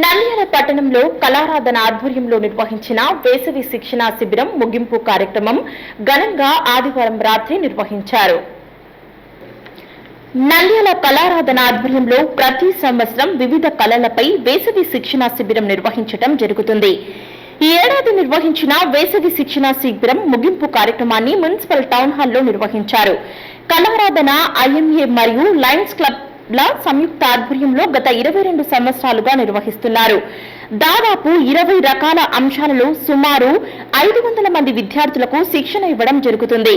నంద్యాల పట్టణంలో కళారాధన ఆధ్వర్యంలో నిర్వహించిన వేసవి శిక్షణా శిబిరం ముగింపు కార్యక్రమం ఘనంగా ఆదివారం రాత్రి నిర్వహించారు. నంద్యాల కళారాధన ఆధ్వర్యంలో ప్రతి సంవత్సరం వివిధ కళలపై వేసవి శిక్షణా శిబిరం నిర్వహించడం జరుగుతుంది. ఈ ఏడాది నిర్వహించిన వేసవి శిక్షణ శిబిరం ముగింపు కార్యక్రమాన్ని మున్సిపల్ టౌన్ హాల్లో నిర్వహించారు. కళారాధన ఐఎంఏ మరియు లయన్స్ క్లబ్ ల సంయుక్త ఆధ్వర్యంలో గత ఇరవై రెండు సంవత్సరాలుగా నిర్వహిస్తున్నారు. దాదాపు ఇరవై రకాల అంశాలలో సుమారు ఐదు వందల మంది విద్యార్థులకు శిక్షణ ఇవ్వడం జరుగుతుంది.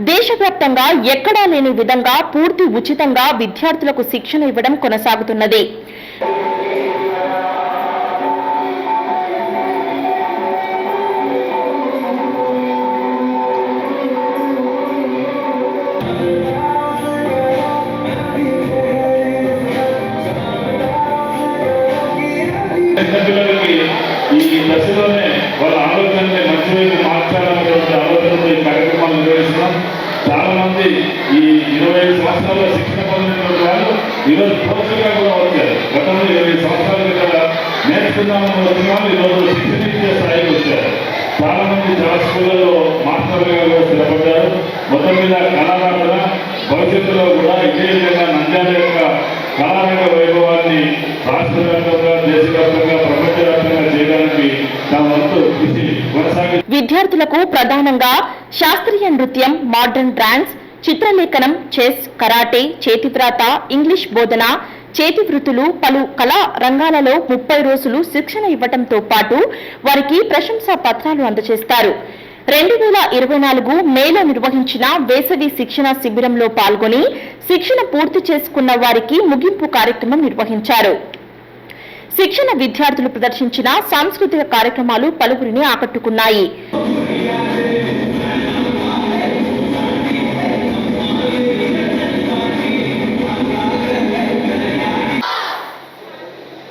దేశవ్యాప్తంగా ఎక్కడా లేని విధంగా పూర్తి ఉచితంగా విద్యార్థులకు శిక్షణ ఇవ్వడం కొనసాగుతున్నది. చిన్నపిల్లలకి ఈ దశలోనే వాళ్ళ ఆలోచనని మంచి వైపు మార్చాలనేటువంటి ఆలోచనతో ఈ కార్యక్రమాలు నిర్వహిస్తున్నాం. చాలా మంది ఈ ఇరవై ఐదు సంవత్సరాల్లో శిక్షణ పొందినటువంటి వాళ్ళు ఈరోజు కోచలుగా కూడా వచ్చారు. గతంలో ఇరవై సంవత్సరాల క్రితం నేర్చుకుందామని వచ్చిన వాళ్ళు ఈరోజు శిక్షణ ఇచ్చే స్థాయికి వచ్చారు చాలా మంది చాలా స్కూళ్ళలో మాస్టర్లుగా కూడా స్థిరపడ్డారు మొత్తం మీద కళారాధన భవిష్యత్తులో కూడా ఇదే విధంగా నంద్యాల యొక్క కళారంగ వైభవాన్ని రాష్ట్ర వ్యాప్తంగా దేశవ్యాప్తంగా ప్రపంచవ్యాప్తంగా చేయడానికి తమ వంతు కృషి కొనసాగి విద్యార్థులకు ప్రధానంగా శాస్త్రీయ నృత్యం మోడర్న్ డాన్స్ చిత్రలేఖనం చెస్ కరాటే చేతివ్రాత ఇంగ్లీష్ బోధన చేతి వృత్తులు పలు కళా రంగాలలో ముప్పై రోజులు శిక్షణ ఇవ్వటంతో పాటు వారికి ప్రశంసా పత్రాలు అందజేస్తారు. రెండు వేల ఇరవై నాలుగు మేలో నిర్వహించిన వేసవి శిక్షణ శిబిరంలో పాల్గొని శిక్షణ పూర్తి చేసుకున్న వారికి ముగింపు కార్యక్రమం నిర్వహించారు. శిక్షణ విద్యార్థులు ప్రదర్శించిన సాంస్కృతిక కార్యక్రమాలు పలువురిని ఆకట్టుకున్నాయి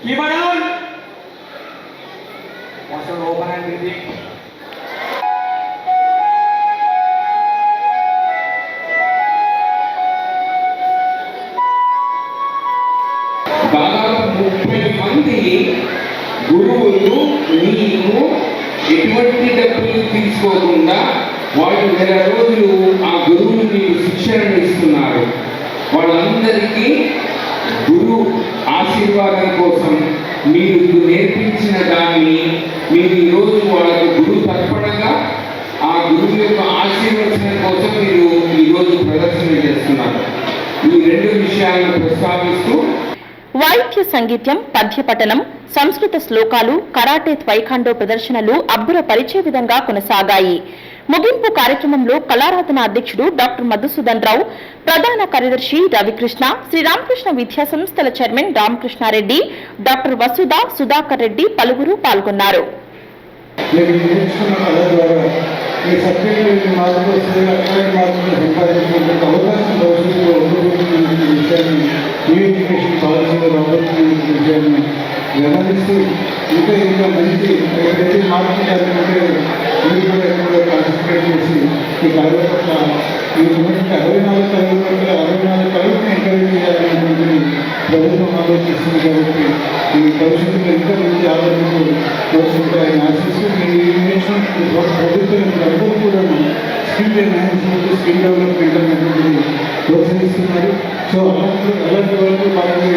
Keep it on. Watch your open and breathing. గురువులు నీకు ఎటువంటి డబ్బులు తీసుకోకుండా వాళ్ళు నెల రోజులు ఆ గురువులు నీకు శిక్షణ ఇస్తున్నారు. వాళ్ళందరికీ గురు ఆశీర్వాదం కోసం మీరు నేర్పించిన దాన్ని మీరు ఈరోజు వాళ్ళకు గురువు తర్పణగా ఆ గురువు యొక్క ఆశీర్వచనం కోసం మీరు ఈరోజు ప్రదర్శన చేస్తున్నారు. ఈ రెండు విషయాలను ప్రస్తావిస్తూ వాయిద్య సంగీత్యం పద్యపఠనం సంస్కృత శ్లోకాలు కరాటే త్వైఖాండో ప్రదర్శనలు అబ్బుర పరిచయ విధంగా కొనసాగాయి. ముగింపు కార్యక్రమంలో కళారాధన అధ్యక్షుడు డాక్టర్ మధుసూదన్ రావు ప్రధాన కార్యదర్శి రవికృష్ణ శ్రీరామకృష్ణ విద్యా సంస్థల చైర్మన్ రామకృష్ణారెడ్డి డాక్టర్ వసుధ సుధాకర్ రెడ్డి పలువురు పాల్గొన్నారు. ఈ సబ్జెక్టు మార్కులు వస్తే అవకాశం భవిష్యత్తులో విషయాన్ని ఈ ఎడ్యుకేషన్ ఇంకా ఇంకా మంచి ఎక్కడైతే మార్పులు జరుగుతుంటే మీరు కూడా ఎక్కువగా కాన్సన్ట్రేట్ చేసి ఈ కళల పట్ల ఈ ఉన్నటువంటి అరవై నాలుగు కళల పట్ల అరవై నాలుగు కళలను ఎంకరేజ్ చేయాలనేటువంటిది ప్రభుత్వం ఆలోచిస్తుంది కాబట్టి ఈ భవిష్యత్తులో ఇంకా మంచి ఆలోచనలు వస్తుంటాయని ఆశిస్తూ మీరు ప్రభుత్వం అందరూ కూడా స్కిల్ ఎన్హాన్స్మెంట్ స్కిల్ డెవలప్మెంట్ అనేటువంటిది ప్రోత్సహిస్తున్నారు. సో అలాంటి అలాంటి వాళ్ళకి భాగంగా